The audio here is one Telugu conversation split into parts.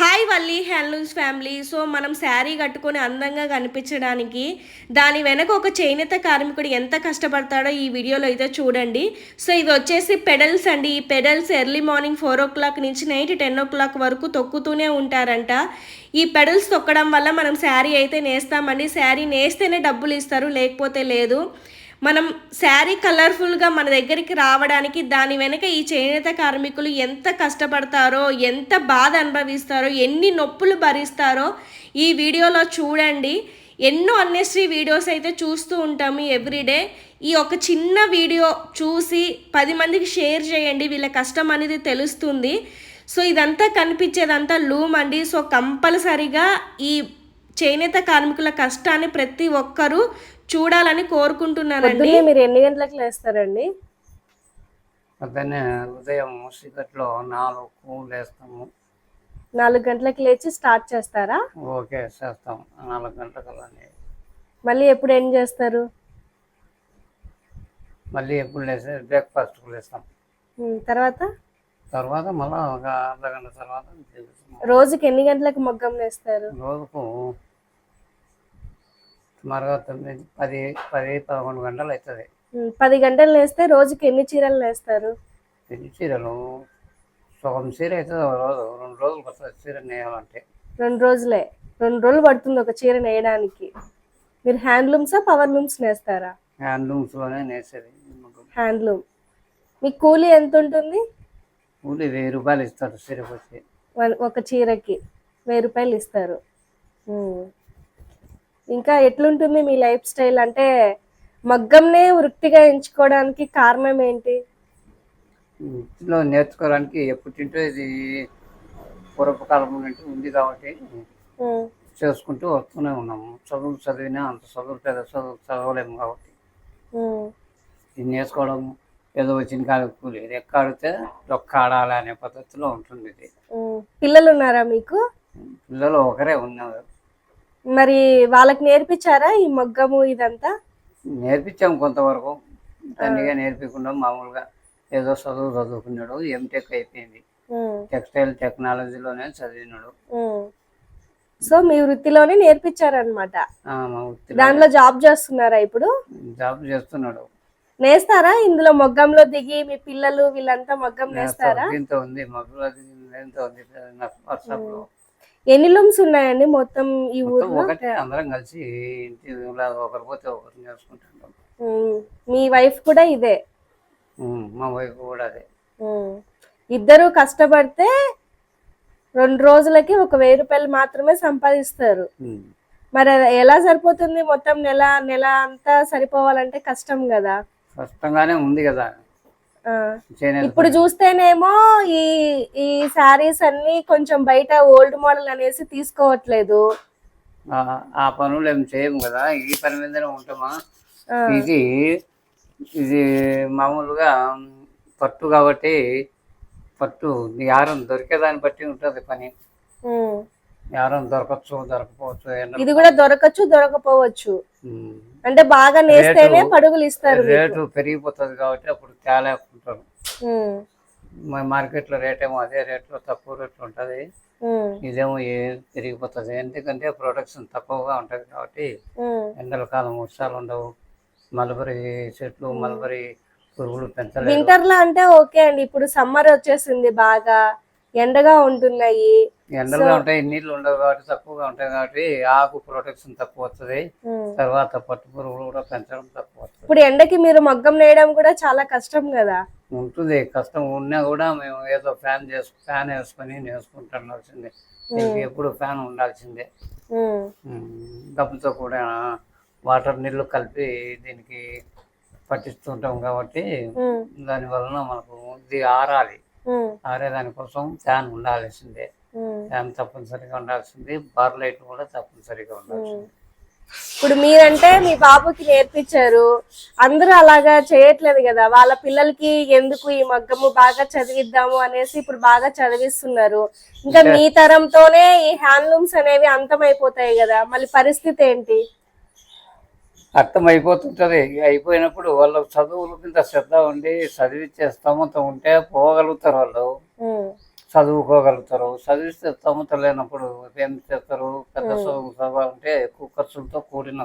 Hi Valli handlooms family. So మనం శారీ కట్టుకొని అందంగా కనిపించడానికి దాని వెనక ఒక చేనేత కార్మికుడు ఎంత కష్టపడతాడో ఈ వీడియోలో అయితే చూడండి. సో ఇది వచ్చేసి పెడల్స్ అండి. ఈ pedals early morning four o'clock నుంచి నైట్ టెన్ ఓ క్లాక్ వరకు తొక్కుతూనే ఉంటారంట. ఈ పెడల్స్ తొక్కడం వల్ల మనం శారీ అయితే నేస్తామండి. శారీ నేస్తేనే డబ్బులు ఇస్తారు లేకపోతే లేదు. మనం శారీ కలర్ఫుల్గా మన దగ్గరికి రావడానికి దాని వెనుక ఈ చేనేత కార్మికులు ఎంత కష్టపడతారో ఎంత బాధ అనుభవిస్తారో ఎన్ని నొప్పులు భరిస్తారో ఈ వీడియోలో చూడండి. ఎన్నో అన్నెస్ట్రీ వీడియోస్ అయితే చూస్తూ ఉంటాము ఎవ్రీడే ఈ ఒక చిన్న వీడియో చూసి పది మందికి షేర్ చేయండి వీళ్ళ కష్టం అనేది తెలుస్తుంది. సో ఇదంతా కనిపించేదంతా లూమ్ అండి. సో కంపల్సరిగా ఈ చేనేత కార్మికుల కష్టాన్ని ప్రతి ఒక్కరూ చూడాలని కోరుకుంటున్నానండి. మీరు ఎన్ని గంటలకు లేస్తారండి? పొద్దున్నే ఉదయం చీకట్లో నాలుగు లేస్తాము. నాలుగు గంటలకు లేచి స్టార్ట్ చేస్తారా? ఓకే చేస్తాం. నాలుగు గంటలకల్లా మళ్ళీ ఎప్పుడు ఏం చేస్తారు? మళ్ళీ ఎప్పుడు లేస్తే బ్రేక్ఫాస్ట్కి లేస్తాం. తర్వాత? తర్వాత మళ్ళీ ఒక అర్ధ గంట తర్వాత. రోజుకి ఎన్ని గంటలకు మగ్గం వేస్తారు రోజుకు సుమారుగా తొమ్మిది పది పది పదకొండు గంటలు అవుతుంది. పది గంటలు వేస్తే రోజుకి ఎన్ని చీరలు వేస్తారు పెళ్ళి చీరలు? సగం చీర అవుతుంది ఒక రోజు. రెండు రోజులు వస్తుంది చీర నేయాలంటే. రెండు రోజులే. రెండు రోజులు పడుతుంది ఒక చీర నేయడానికి. మీరు హ్యాండ్లూమ్సా పవర్ లూమ్స్ నేస్తారా? హ్యాండ్లూమ్స్లోనే నేసేది. హ్యాండ్లూమ్. మీ కూలీ ఎంత ఉంటుంది? కూలి వెయ్యి రూపాయలు ఇస్తారు చీరకు వచ్చి. ఒక చీరకి వెయ్యి రూపాయలు ఇస్తారు. ఇంకా ఎట్లుంటుంది మీ లైఫ్ స్టైల్ అంటే మగ్గంనే వృత్తిగా ఎంచుకోవడానికి కారణం ఏంటి? ఇంట్లో నేర్చుకోవడానికి ఎప్పటింటో ఇది పూర్వకాలం నుండి ఉంది కాబట్టి చేసుకుంటూ వస్తూనే ఉన్నాము. చదువు చదివినా అంత చదువు పెద్ద చదువు చదవలేము కాబట్టి. ఇది నేర్చుకోవడం ఏదో వచ్చిన కాడ కూలి ఇది ఎక్కాడితే ఒక్క ఆడాలి అనే పద్ధతిలో ఉంటుంది ఇది. పిల్లలు ఉన్నారా మీకు? పిల్లలు ఒకరే ఉన్నారు. మరి వాళ్ళకి నేర్పించారా ఈ మగ్గము ఇదంతా? నేర్పించాము కొంతవరకు. తండ్రిగా నేర్పించకుండా మామూలుగా ఏదో చదువు చదువుకున్నాడు ఎంటెక్ అయిపోయింది. టెక్స్టైల్ టెక్నాలజీలోనే చదివినాడు. సో మీ వృత్తిలోనే నేర్పించారనమాట దాంట్లో జాబ్ చేస్తున్నారా ఇప్పుడు? జాబ్ చేస్తున్నాడు. నేస్తారా? ఇందులో మొగ్గంలో దిగి మీ పిల్లలు వీళ్ళంతా మగ్గం నేస్తారా? ఉంది మగ్గులో దీంతో ఉంది వాట్సాప్లో. ఎన్ని లూమ్స్ ఉన్నాయండి మొత్తం ఈ ఊర్లో? ఒకటే అందరం కలిసి ఇంటి ఒకరు పోతే ఒకరు నేర్చుకుంటాం మీ వైఫ్ కూడా ఇదే? మా వైఫ్ కూడా అదే. ఇద్దరు కష్టపడితే రెండు రోజులకి ఒక వెయ్యి రూపాయలు మాత్రమే సంపాదిస్తారు. మరి ఎలా సరిపోతుంది మొత్తం నెల నెల అంతా సరిపోవాలంటే కష్టం కదా. కష్టంగానే ఉంది కదా. ఇప్పుడు చూస్తేనేమో ఈ ఈ శారీస్ అన్ని కొంచెం బయట ఓల్డ్ మోడల్ అనేసి తీసుకోవట్లేదు ఆ- పనులు ఏం చేయము కదా ఈ పని మీదనే ఉంటామా. ఇది ఇది మామూలుగా పట్టు కాబట్టి పట్టు యారం దొరికేదాన్ని బట్టి ఉంటుంది పని. యారం దొరకచ్చు దొరకపోవచ్చు ఇది కూడా దొరకచ్చు దొరకపోవచ్చు. అంటే బాగా నేస్తేనే పడుగులు ఇస్తారు. రేటు పెరిగిపోతుంది కాబట్టి అప్పుడు. మా మార్కెట్లో రేట్ ఏమో అదే రేట్లో తక్కువ రేట్లో ఉంటుంది. ఇదేమో ఏ పెరిగిపోతుంది ఎందుకంటే ప్రొడక్షన్ తక్కువగా ఉంటుంది కాబట్టి. ఎండల కాలం వర్షాలు ఉండవు. మల్బరీ చెట్లు మల్బరీ పురుగులు పెంచలేదు. వింటర్లో అంటే ఓకే అండి. ఇప్పుడు సమ్మర్ వచ్చేసింది బాగా. ఎండగా ఉంటున్నాయి. ఎండలుగా ఉంటాయి నీళ్ళు ఉండవు కాబట్టి తక్కువగా ఉంటాయి కాబట్టి ఆకు ప్రొటెక్షన్ తక్కువ వస్తుంది. తర్వాత పట్టు పురుగులు కూడా పెంచడం తక్కువ ఇప్పుడు ఎండకి మీరు మగ్గం నేయడం కూడా చాలా కష్టం కదా. ఉంటుంది. కష్టం ఉన్నా కూడా మేము ఏదో ఫ్యాన్ చేసు ఫ్యాన్ వేసుకొని నేర్చుకుంటుండాల్సిందే దీనికి ఎప్పుడు ఫ్యాన్ ఉండాల్సిందే. డబ్బుతో కూడా వాటర్ నీళ్ళు కలిపి దీనికి పట్టిస్తుంటాం కాబట్టి. దాని వలన మనకు ఇది ఆరాలి. ఆరే దానికోసం ఫ్యాన్ ఉండాల్సిందే. ఫ్యాన్ తప్పనిసరిగా ఉండాల్సింది. బార్ లైట్ కూడా తప్పనిసరిగా ఉండాల్సింది. ఇప్పుడు మీరంటే మీ బాబుకి నేర్పించారు. అందరూ అలాగా చేయట్లేదు కదా. వాళ్ళ పిల్లలకి ఎందుకు ఈ మగ్గము బాగా చదివిద్దాము అనేసి ఇప్పుడు బాగా చదివిస్తున్నారు. ఇంకా మీ తరంతోనే ఈ హ్యాండ్లూమ్స్ అనేవి అంతమైపోతాయి కదా. మళ్ళీ పరిస్థితి ఏంటి? అర్థం అయిపోతుంటది అయిపోయినప్పుడు వాళ్ళ చదువుల కింద శ్రద్ధ ఉండి చదివించే స్తోమత ఉంటే పోగలుగుతారు వాళ్ళు. చదువుకోగలుగుతారు. చదివిస్తే స్తోమత లేనప్పుడు ఏం చేస్తారు? పెద్ద చదువు చదవాలంటే ఎక్కువ ఖర్చులతో కూడిన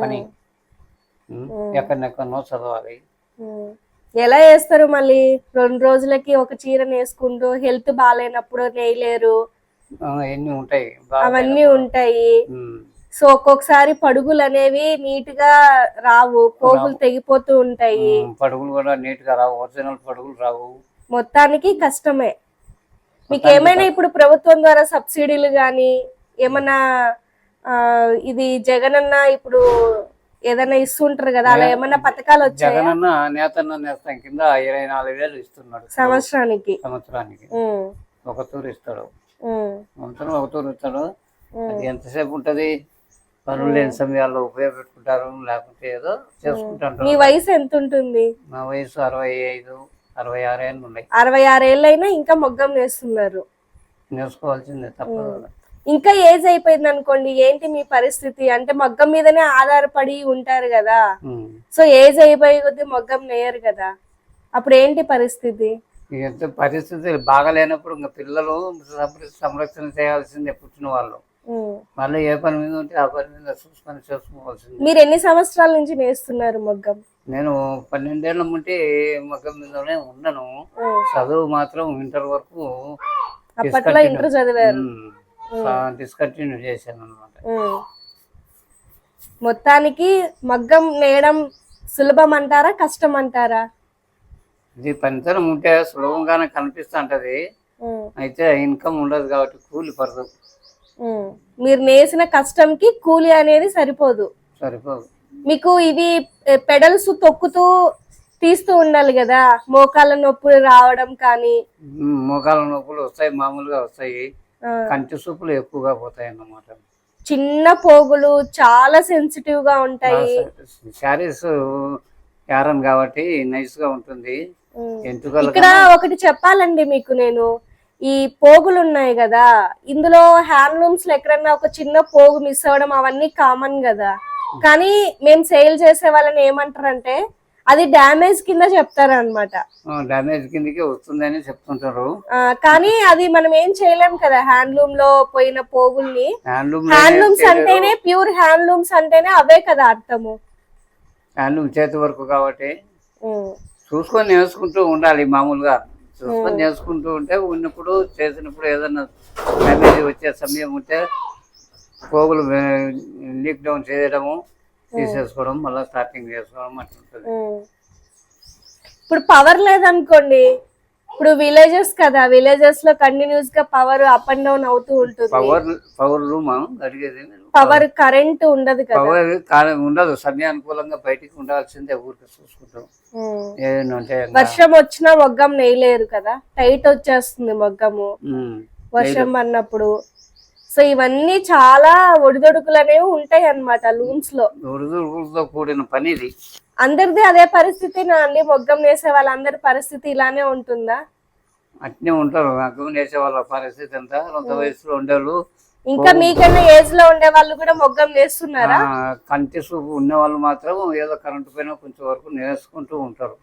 పని? ఎక్కడెక్కడనో చదవాలి. ఎలా వేస్తారు మళ్ళీ? రెండు రోజులకి ఒక చీర వేసుకుంటూ హెల్త్ బాగాలేనప్పుడు నేయలేరు. ఆ, ఎన్ని ఉంటాయి? అవన్నీ ఉంటాయి. సో ఒక్కొక్కసారి పడుగులు అనేవి నీట్గా రావు. పోగులు తెగిపోతూ ఉంటాయి. పడుగులు కూడా నీట్గా రావు. ఒరిజినల్ పడుగులు రావు. మొత్తానికి కష్టమే. మీకు ఏమైనా ఇప్పుడు ప్రభుత్వం ద్వారా సబ్సిడీలు కానీ ఏమన్నా ఇది జగనన్న ఇప్పుడు ఏదైనా ఇస్తుంటారు కదా అలా ఏమన్నా పథకాలు వచ్చాయా? జగనన్న నేతన్న నేస్తం కింద ఇరవై నాలుగు వేలు ఇస్తున్నాడు. సంవత్సరానికి. సంవత్సరానికి. ఒక తూరు ఇస్తాడు. సంవత్సరం ఒక తూరు ఇస్తాడు. అది ఎంతసేపు ఉంటది? పనులు లేని సమయాల్లో ఉపయోగపెట్టుకుంటారు లేకపోతే ఏదో చేసుకుంటారు మీ వయసు ఎంత ఉంటుంది నా వయసు అరవై ఐదు. అరవై ఆరు ఏళ్ళు ఉన్నాయి అరవై ఆరేళ్ళైనా ఇంకా మొగ్గం వేస్తున్నారు ఇంకా ఏజ్ అయిపోయింది అనుకోండి ఏంటి మీ పరిస్థితి? అంటే మగ్గం మీదనే ఆధారపడి ఉంటారు కదా. సో ఏజ్ అయిపోయే కొద్దీ మగ్గం నేయరు కదా. అప్పుడు ఏంటి పరిస్థితి? పరిస్థితి బాగాలేనప్పుడు ఇంకా పిల్లలు సంర- సంరక్షణ చేయాల్సిందే పుట్టిన వాళ్ళు. మళ్ళీ ఏ పని మీద ఉంటే ఆ పని మీద చూసుకొని చేసుకోవాల్సిందే. మీరు ఎన్ని సంవత్సరాల నుంచి నేస్తున్నారు మగ్గం? నేను పన్నెండేళ్ళ ముంటే మగ్గం మీదనే ఉన్నాను. చదువు మాత్రం ఇంటర్ వరకు డిస్కంటిన్యూ చేశాను అనమాట. మొత్తానికి మగ్గం నేయడం సులభం అంటారా కష్టం అంటారా ఇది పనితనం ఉంటే సులభంగానే కనిపిస్తూ ఉంటది ఉమ్. అయితే ఇన్కమ్ ఉండదు కాబట్టి కూలి పడదు. మీరు నేసిన కష్టంకి కూలి అనేది సరిపోదు. సరిపోదు. మీకు ఇవి పెడల్స్ తొక్కుతూ తీస్తూ ఉండాలి కదా. మోకాళ్ళ నొప్పులు రావడం కానీ. మోకాళ్ళ నొప్పులు వస్తాయి మామూలుగా వస్తాయి. కంటి సూపులు ఎక్కువగా పోతాయి అన్నమాట చిన్న పోగులు చాలా సెన్సిటివ్గా ఉంటాయి. శారీస్ యారన్ కాబట్టి నైస్గా ఉంటుంది. ఇక్కడ ఒకటి చెప్పాలండి మీకు నేను. ఈ పోగులు ఉన్నాయి కదా. ఇందులో హ్యాండ్లూమ్స్లో ఎక్కడన్నా ఒక చిన్న పోగు మిస్ అవ్వడం అవన్నీ కామన్ కదా. కానీ మేము సేల్ చేసే వాళ్ళని ఏమంటారంటే అది డ్యామేజ్ కింద చెప్తారు అనమాట డ్యామేజ్ కిందకి వస్తుందని చెప్తుంటారు. కానీ అది మనం ఏం చేయలేం కదా హ్యాండ్లూమ్లో పోయిన పోగుల్ని. హ్యాండ్లూమ్ హ్యాండ్లూమ్స్ అంటేనే ప్యూర్ హ్యాండ్లూమ్స్ అంటేనే అవే కదా అర్థము. హ్యాండ్లూమ్ చేతి వరకు కాబట్టి చూసుకొని నేర్చుకుంటూ ఉండాలి మామూలుగా. చూసుకొని నేర్చుకుంటూ ఉంటే ఉన్నప్పుడు చేసినప్పుడు ఏదైనా డ్యామేజ్ వచ్చే సమయం ఉంటే పోగులు లీక్ డౌన్ చేయడము తీసేసుకోవడం మళ్ళీ స్టార్టింగ్ చేసుకోవడం అట్లుంటుంది. ఇప్పుడు పవర్ లేదనుకోండి ఇప్పుడు విలేజెస్ కదా విలేజెస్లో కంటిన్యూస్గా పవర్ అప్ అండ్ డౌన్ అవుతూ ఉంటుంది. పవర్ పవర్ రూమ్ అడిగేది పవర్ కరెంట్ ఉండదు కదా. పవర్ ఉండదు సమయానుకూలంగా బయటికి ఉండాల్సిందే ఊరికి చూసుకుంటాం. వర్షం వచ్చినా మొగ్గం నేయలేరు కదా టైట్ వచ్చేస్తుంది మొగ్గము. వర్షం పడినప్పుడు. సో ఇవన్నీ చాలా ఒడిదొడుకులు అనేవి ఉంటాయి అన్నమాట లూమ్స్లో ఉరుదురుకులతో కూడిన పని ఇది అందరిది అదే పరిస్థితి నా అండి. మొగ్గం వేసే వాళ్ళందరి పరిస్థితి ఇలానే ఉంటుందా? అట్నే ఉంటారు. అగ్గం వేసే వాళ్ళ పరిస్థితి ఎంత? కొంత వయసులో ఉండేవాళ్ళు ఇంకా మీకన్నా ఏజ్లో ఉండే వాళ్ళు కూడా మొగ్గం వేస్తున్నారా కంటి చూపు ఉన్న వాళ్ళు మాత్రం ఏదో కరెంటు పైన కొంచెం వరకు నేర్చుకుంటూ ఉంటారు.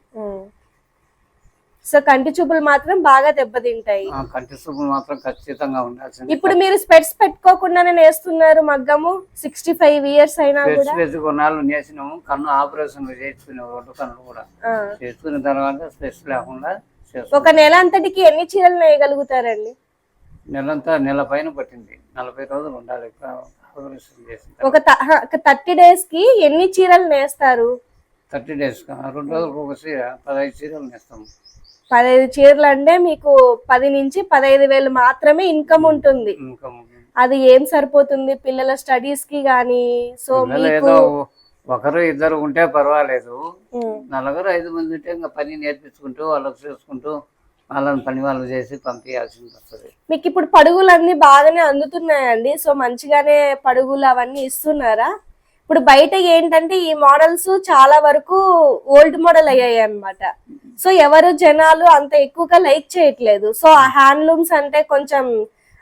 సో కంటి చూపులు మాత్రం బాగా దెబ్బతింటాయి. కంటి చూపు మాత్రం ఖచ్చితంగా ఉండాల్సింది. ఇప్పుడు మీరు స్పెట్స్ పెట్టుకోకుండానే నేస్తున్నారు మగ్గము సిక్స్టీ ఫైవ్ ఇయర్స్ అయినా కూడా. కొన్నాళ్ళు నేసినాము కన్ను ఆపరేషన్ చేసుకున్నాము రెండు కన్నులు కూడా. చేసుకున్న తర్వాత స్పెట్స్ లేకుండా ఒక నెల అంతటికి ఎన్ని చీరలు నేయగలుగుతారండి? నెలంతా నెల పైన పట్టింది. నలభై రోజులు ఉండాలి ఒక థర్టీ డేస్కి ఎన్ని చీరలు నేస్తారు? థర్టీ డేస్ రెండు రోజులకు ఒక చీర పదహైదు చీరలు నేస్తాము. పదహైదు చీరలు అంటే మీకు పది నుంచి పదహైదు వేలు మాత్రమే ఇన్కమ్ ఉంటుంది. అది ఏం సరిపోతుంది? పిల్లల స్టడీస్కి గానీ సో మీకు ఒకరు ఇద్దరు ఉంటే పర్వాలేదు. నలుగురు ఐదు మంది ఉంటే ఇంకా పని నేర్పించుకుంటూ వాళ్ళకి చేసుకుంటూ వాళ్ళని పని వాళ్ళు చేసి పంపించాల్సింది వస్తుంది. మీకు ఇప్పుడు పడుగులు అన్ని బాగానే అందుతున్నాయండి. సో మంచిగానే పడుగులు అవన్నీ ఇస్తున్నారా? ఇప్పుడు బయట ఏంటంటే ఈ మోడల్స్ చాలా వరకు ఓల్డ్ మోడల్ అయ్యాయి అన్నమాట. సో ఎవరు జనాలు అంత ఎక్కువగా లైక్ చేయట్లేదు. సో ఆ హ్యాండ్లూమ్స్ అంటే కొంచెం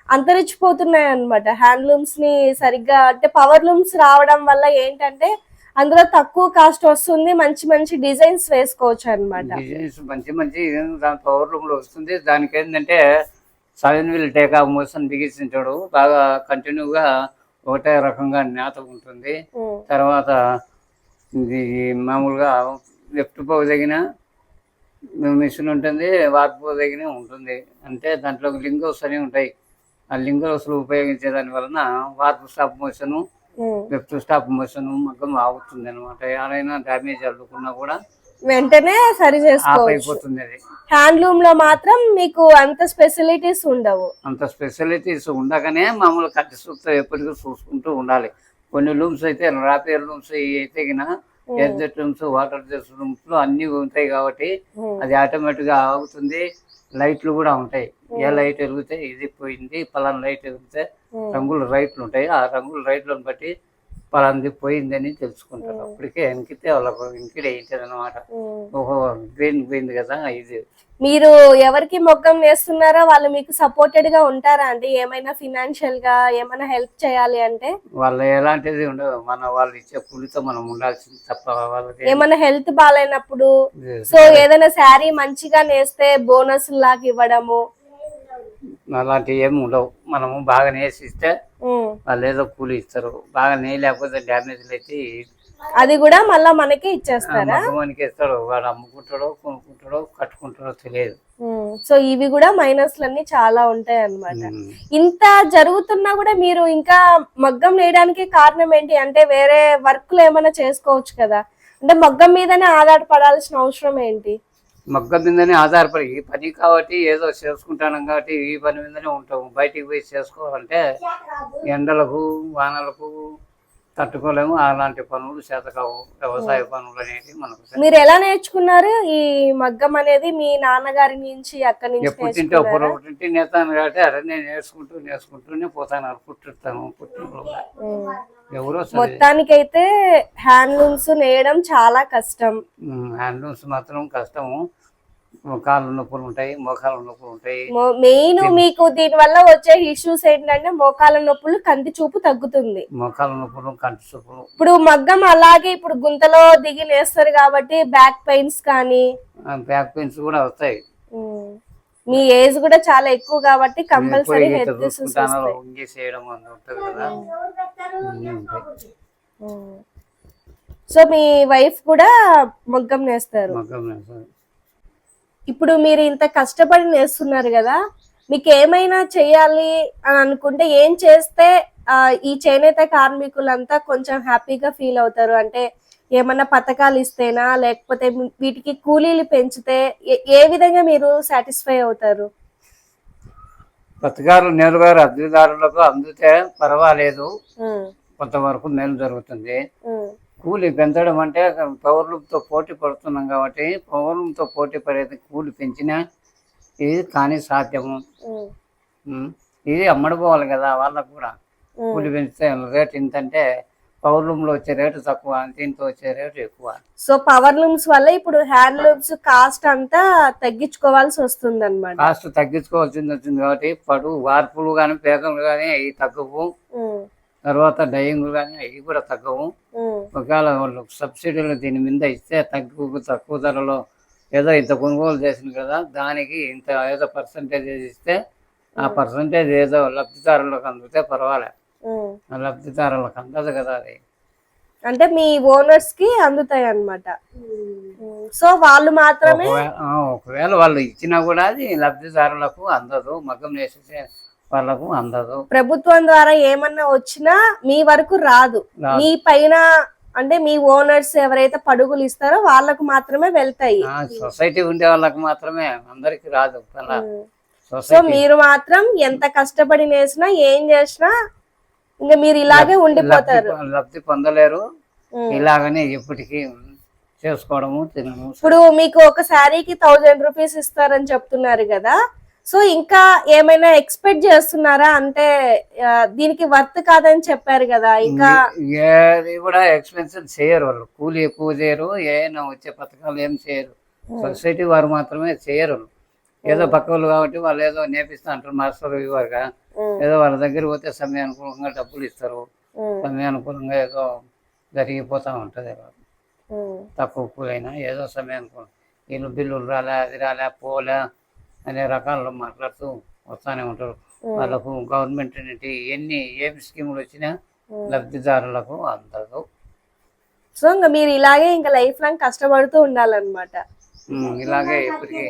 అంతరించిపోతున్నాయి అన్నమాట. హ్యాండ్లూమ్స్ని సరిగ్గా అంటే పవర్ లూమ్స్ రావడం వల్ల ఏంటంటే అందులో తక్కువ కాస్ట్ వస్తుంది మంచి మంచి డిజైన్స్ వేసుకోవచ్చు అన్నమాట. డిజైన్స్ మంచి మంచి పవర్ రూమ్లో వస్తుంది. దానికి ఏంటంటే seven wheel take off motion బిగించాడు బాగా కంటిన్యూగా ఒకటే రకంగా నేత ఉంటుంది. తర్వాత ఇది మామూలుగా లెఫ్ట్ పోగు తగిన మిషన్ ఉంటుంది వార్పు పోగు తగిన ఉంటుంది. అంటే దాంట్లో లింగోస్ అని ఉంటాయి. ఆ లింగోస్లు ఉపయోగించే దాని వలన warp stop motion. Left stop motion మగ్గం ఆగుతుంది అనమాట ఎవరైనా డ్యామేజ్ అల్లుకున్నా కూడా వెంటనే సరి చేసుకోవచ్చు. అయిపోతుంది అది. హ్యాండ్లూమ్లో మాత్రం మీకు అంత ఫెసిలిటీస్ ఉండవు. అంత స్పెషాలిటీస్ ఉండగానే మామూలు కట్టి సూక్తో ఎప్పటికీ చూసుకుంటూ ఉండాలి. కొన్ని లూమ్స్ అయితే రాపేర్ లూమ్స్ అయితే ఎర్జెట్ లూమ్స్ వాటర్ లూమ్స్లో అన్ని ఉంటాయి కాబట్టి అది ఆటోమేటిక్గా ఆగుతుంది. లైట్లు కూడా ఉంటాయి. ఏ లైట్ వెలిగితే ఇది పోయింది పలానా లైట్ వెలిగితే. రంగుల లైట్లు ఉంటాయి. ఆ రంగుల లైట్లను బట్టి పలాంది పోయిందని తెలుసుకుంటారు. అప్పటికే వెనకితే వాళ్ళకు వెనకిడే అవుతుంది అనమాట. ఓహో గ్రీన్ పోయింది కదా ఇది. మీరు ఎవరికి మొగ్గం వేస్తున్నారో వాళ్ళు మీకు సపోర్టెడ్గా ఉంటారా అండి? ఏమైనా ఫినాన్షియల్గా ఏమైనా హెల్ప్ చేయాలి అంటే? వాళ్ళ ఎలాంటిది ఉండదు. మన వాళ్ళు ఇచ్చే కూలితో మనం ఉండాల్సింది తప్ప వాళ్ళది ఏమైనా హెల్త్ బాగాలేనప్పుడు సో ఏదైనా శారీ మంచిగా నేస్తే బోనస్ లాగా ఇవ్వడము? అలాంటివి ఏమి ఉండవు. మనము బాగా నేసిస్తే. వాళ్ళు ఏదో కూలి ఇస్తారు. బాగా నేయలేకపోతే డ్యామేజ్లు అయితే అది కూడా మళ్ళా మనకే ఇచ్చేస్తారా? మగవానికి ఇస్తాడు. వాడు అమ్ముకుంటాడో కొనుక్కుంటాడో కట్టుకుంటాడో తెలియదు. సో ఇవి కూడా మైనస్లన్నీ చాలా ఉంటాయి అన్నమాట ఉమ్. ఇంత జరుగుతున్నా కూడా మీరు ఇంకా మగ్గం వేయడానికి కారణం ఏంటి? అంటే వేరే వర్క్లు ఏమైనా చేసుకోవచ్చు కదా. అంటే మగ్గం మీదనే ఆధారపడాల్సిన అవసరం ఏంటి? మగ్గ మీదనే ఆధారపడి ఈ పని కాబట్టి ఏదో చేసుకుంటాను కాబట్టి ఈ పని మీదనే ఉంటాము. బయటికి పోయి చేసుకోవాలంటే ఎండలకు వానలకు తట్టుకోలేము. అలాంటి పనులు చేత కావు వ్యవసాయ పనులు అనేవి మనకు మీరు ఎలా నేర్చుకున్నారు? ఈ మగ్గం అనేది మీ నాన్నగారి నుంచి అక్కడి నుంచి ఎప్పుడు తింటే? పొరపు తింటే నేతాను కాబట్టి అరే నేను నేర్చుకుంటూ నేర్చుకుంటూనే పోతాను. ఉమ్. ఎవరో మొత్తానికైతే హ్యాండ్లూమ్స్ నేయడం చాలా కష్టం. హ్యాండ్లూమ్స్ మాత్రం కష్టము. కాళ్ళు నొప్పులు ఉంటాయి మోకాలు నొప్పులు ఉంటాయి. మెయిన్ మీకు దీని వల్ల వచ్చే ఇష్యూస్ ఏంటంటే మోకాల నొప్పులు కంటి చూపు తగ్గుతుంది. మోకాలు నొప్పులు కంటి చూపులు ఇప్పుడు మగ్గం అలాగే ఇప్పుడు గుంతలో దిగి నేస్తారు కాబట్టి బ్యాక్ పెయిన్స్ కానీ బ్యాక్ పెయిన్స్ కూడా వస్తాయి. మీ ఏజ్ కూడా చాలా ఎక్కువ కాబట్టి కంపల్సరీ హెల్త్ ఇష్యూస్. సో మీ వైఫ్ కూడా మగ్గం నేస్తారు. మగ్గం నేస్తారు. ఇప్పుడు మీరు ఇంత కష్టపడి నేస్తున్నారు కదా మీకు ఏమైనా చేయాలి అని అనుకుంటే ఏం చేస్తే ఈ చేనేత కార్మికులంతా కొంచెం హ్యాపీగా ఫీల్ అవుతారు? అంటే ఏమన్నా పథకాలు ఇస్తేనా లేకపోతే వీటికి కూలీలు పెంచితే ఏ- విధంగా మీరు సాటిస్ఫై అవుతారు? పథకాలు నేరుగారు అర్జీదారులకు అందితే పర్వాలేదు. కొంతవరకు మేలు జరుగుతుంది. కూలి పెంచడం అంటే పౌరులతో పోటీ పడుతున్నాం కాబట్టి పౌరులతో పోటీ పడేది కూలి పెంచినా ఇది కానీ సాధ్యము. ఇది అమ్మడిపోవాలి కదా వాళ్ళకు కూడా. కూలి పెంచితే రేట్ ఇంతంటే పౌర్లంలో వచ్చే రేటు తక్కువ దీంతో వచ్చే రేటు ఎక్కువ. సో పవర్ లూమ్స్ వల్ల ఇప్పుడు హ్యాండ్ లూమ్స్ కాస్ట్ అంతా తగ్గించుకోవాల్సి వస్తుంది అనమాట కాస్ట్ తగ్గించుకోవాల్సింది వచ్చింది కాబట్టి పడు వార్పులు కానీ పేకలు కానీ అవి తగ్గవు. తర్వాత డయింగ్లు కానీ అవి కూడా తగ్గవు. ఒకవేళ వాళ్ళు సబ్సిడీలు దీని మీద ఇస్తే తక్కువ తక్కువ ధరలో ఏదో ఇంత కొనుగోలు చేసింది కదా దానికి ఇంత ఏదో పర్సంటేజ్ ఇస్తే ఆ పర్సంటేజ్ ఏదో లబ్ధిదారులకు అందితే పర్వాలే. లబ్ధిదారులకు అందదు కదా అది. అంటే మీ ఓనర్స్కి అందుతాయి అన్నమాట. సో వాళ్ళు మాత్రమే ఒకవేళ వాళ్ళు ఇచ్చినా కూడా అది లబ్ధిదారులకు అందదు మగ్గం వేసేసే వాళ్ళకు అందదు. ప్రభుత్వం ద్వారా ఏమన్నా వచ్చినా మీ వరకు రాదు. మీ పైన అంటే మీ ఓనర్స్ ఎవరైతే పడుగులు ఇస్తారో వాళ్ళకు మాత్రమే వెళ్తాయి. సొసైటీ ఉండే వాళ్ళకి మాత్రమే అందరికి రాదు. సో మీరు మాత్రం ఎంత కష్టపడి నేసినా ఏం చేసినా ఇంకా మీరు ఇలాగే ఉండిపోతారు. లబ్ధి- పొందలేరు. ఇలాగనే ఎప్పటికీ చేసుకోవడము తినము ఇప్పుడు మీకు ఒక శారీకి థౌజండ్ రూపీస్ ఇస్తారని చెప్తున్నారు కదా. సో ఇంకా ఏమైనా ఎక్స్పెక్ట్ చేస్తున్నారా? అంటే దీనికి వర్త్ కాదని చెప్పారు కదా ఇంకా ఏది కూడా ఎక్స్పెన్సివ్ చేయరు వాళ్ళు. కూలి ఎక్కువ చేయరు ఏమైనా వచ్చే పథకాలు ఏం చేయరు. సొసైటీ వారు మాత్రమే చేయరు ఏదో పక్క వాళ్ళు కాబట్టి వాళ్ళు ఏదో నేపిస్తా అంటారు మాస్టర్ ఇవ్వరుగా. ఏదో వాళ్ళ దగ్గర పోతే సమయానుకూలంగా డబ్బులు ఇస్తారు. సమయానుకూలంగా ఏదో జరిగిపోతూ ఉంటుంది తక్కువ కూలైనా ఏదో సమయానుకూలం. వీళ్ళు బిల్లులు రాలే అది రాలే పోలే అనే రకాల్లో మాట్లాడుతూ వస్తానే ఉంటారు. వాళ్ళకు గవర్నమెంట్ నుండి ఎన్ని ఏం స్కీములు వచ్చినా లబ్ధిదారులకు అందరూ సో ఇంకా మీరు ఇలాగే ఇంకా లైఫ్ లాంగ్ కష్టపడుతూ ఉండాలన్నమాట. ఇలాగే ఇప్పటికీ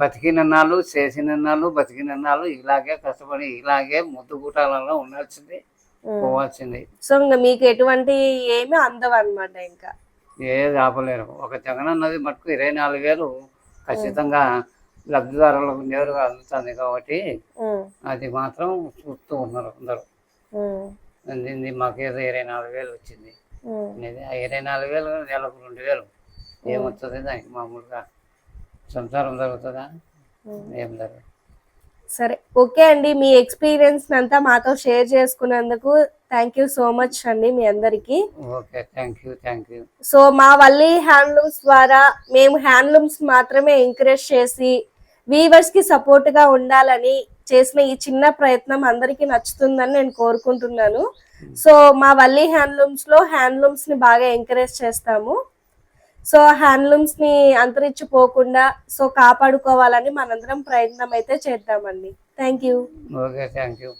బతికిన నాళ్ళు చేసిన నాళ్ళు బతికిన నాళ్ళు ఇలాగే కష్టపడి ఇలాగే ముద్దు గుటాలలో ఉండాల్సింది పోవాల్సింది. సో ఇంకా మీకు ఎటువంటి ఏమీ అందవు అనమాట ఇంకా. ఏది ఆపలేరు. ఒక జగన్ అన్నది మటుకు ఇరవై నాలుగు వేలు ఖచ్చితంగా లబ్ధిదారులకు నేరుగా అందుతుంది కాబట్టి అది మాత్రం చూస్తూ ఉన్నారు అందరూ. అందింది మాకేదో ఇరవై నాలుగు వేలు వచ్చింది. ఇరవై నాలుగు వేలు నెలకు రెండు వేలు. ఏమొస్తుంది దానికి మామూలుగా? సంసారం జరుగుతుందా? ఏం జరగదు. సరే. ఓకే అండి మీ ఎక్స్పీరియన్స్ అంతా మాతో షేర్ చేసుకున్నందుకు థ్యాంక్ యూ సో మచ్ అండి మీ అందరికీ. సో మా వల్లి హ్యాండ్లూమ్స్ ద్వారా మేము హ్యాండ్లూమ్స్ మాత్రమే ఎంకరేజ్ చేసి వీవర్స్కి సపోర్ట్గా ఉండాలని చేసిన ఈ చిన్న ప్రయత్నం అందరికీ నచ్చుతుందని నేను కోరుకుంటున్నాను. సో మా వల్లి హ్యాండ్లూమ్స్లో హ్యాండ్లూమ్స్ని బాగా ఎంకరేజ్ చేస్తాము. సో హ్యాండ్లూమ్స్ని అంతరించిపోకుండా సో కాపాడుకోవాలని మనందరం ప్రయత్నం అయితే చేద్దామండి. Thank you okay thank you